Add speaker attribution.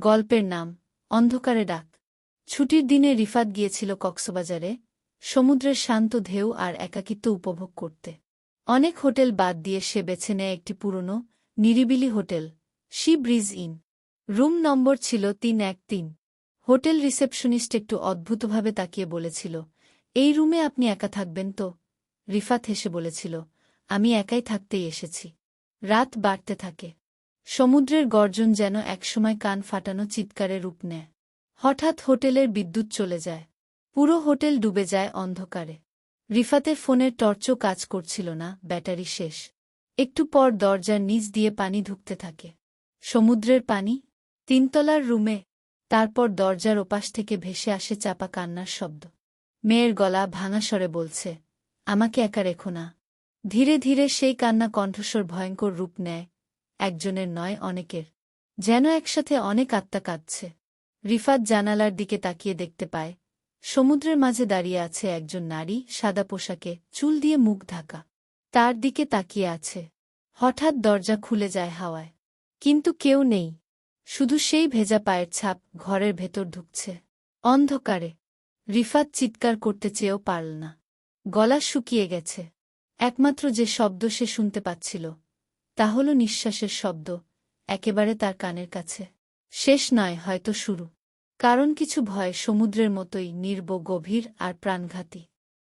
Speaker 1: গল্পের নাম, অন্ধকারে ডাক। ছুটির দিনে রিফাত গিয়েছিল কক্সবাজারে, সমুদ্রের শান্ত ঢেউ আর একাকিত্ব উপভোগ করতে। অনেক হোটেল বাদ দিয়ে সে বেছে নেয় একটি পুরনো, নিরিবিলি হোটেল শি ব্রিজ ইন। রুম নম্বর ছিল তিন এক তিন। হোটেল রিসেপশনিস্ট একটু অদ্ভুতভাবে তাকিয়ে বলেছিল, এই রুমে আপনি একা থাকবেন তো? রিফাত হেসে বলেছিল, আমি একাই থাকতেই এসেছি। রাত বাড়তে থাকে। সমুদ্রের গর্জন যেন একসময় কান ফাটানো চিৎকারে রূপ নেয়। হঠাৎ হোটেলের বিদ্যুৎ চলে যায়। পুরো হোটেল ডুবে যায় অন্ধকারে। রিফাতের ফোনের টর্চও কাজ করছিল না, ব্যাটারি শেষ। একটু পর দরজার নিচ দিয়ে পানি ঢুকতে থাকে। সমুদ্রের পানি? তিনতলার রুমে? তারপর দরজার ওপাশ থেকে ভেসে আসে চাপা কান্নার শব্দ। মেয়ের গলা ভাঙা স্বরে বলছে, আমাকে একা রেখো না। ধীরে ধীরে সেই কান্না কণ্ঠস্বর ভয়ঙ্কর রূপ নেয় একজনের নয়, অনেকের। যেন একসাথে অনেক আত্মা কাঁদছে। রিফাত জানালার দিকে তাকিয়ে দেখতে পায়, সমুদ্রের মাঝে দাঁড়িয়ে আছে একজন নারী, সাদা পোশাকে, চুল দিয়ে মুখ ঢাকা। তার দিকে তাকিয়ে আছে। হঠাৎ দরজা খুলে যায় হাওয়ায়। কিন্তু কেউ নেই। শুধু সেই ভেজা পায়ের ছাপ ঘরের ভেতর ঢুকছে। অন্ধকারে। রিফাত চিৎকার করতে চেয়েও পারল না। গলা শুকিয়ে গেছে। একমাত্র যে শব্দ সে শুনতে পাচ্ছিল তা হল নিঃশ্বাসের শব্দ, একেবারে তার কানের কাছে। শেষ নয়, হয়তো শুরু। কারণ কিছু ভয় সমুদ্রের মতোই নির্ব, গভীর আর প্রাণঘাতী।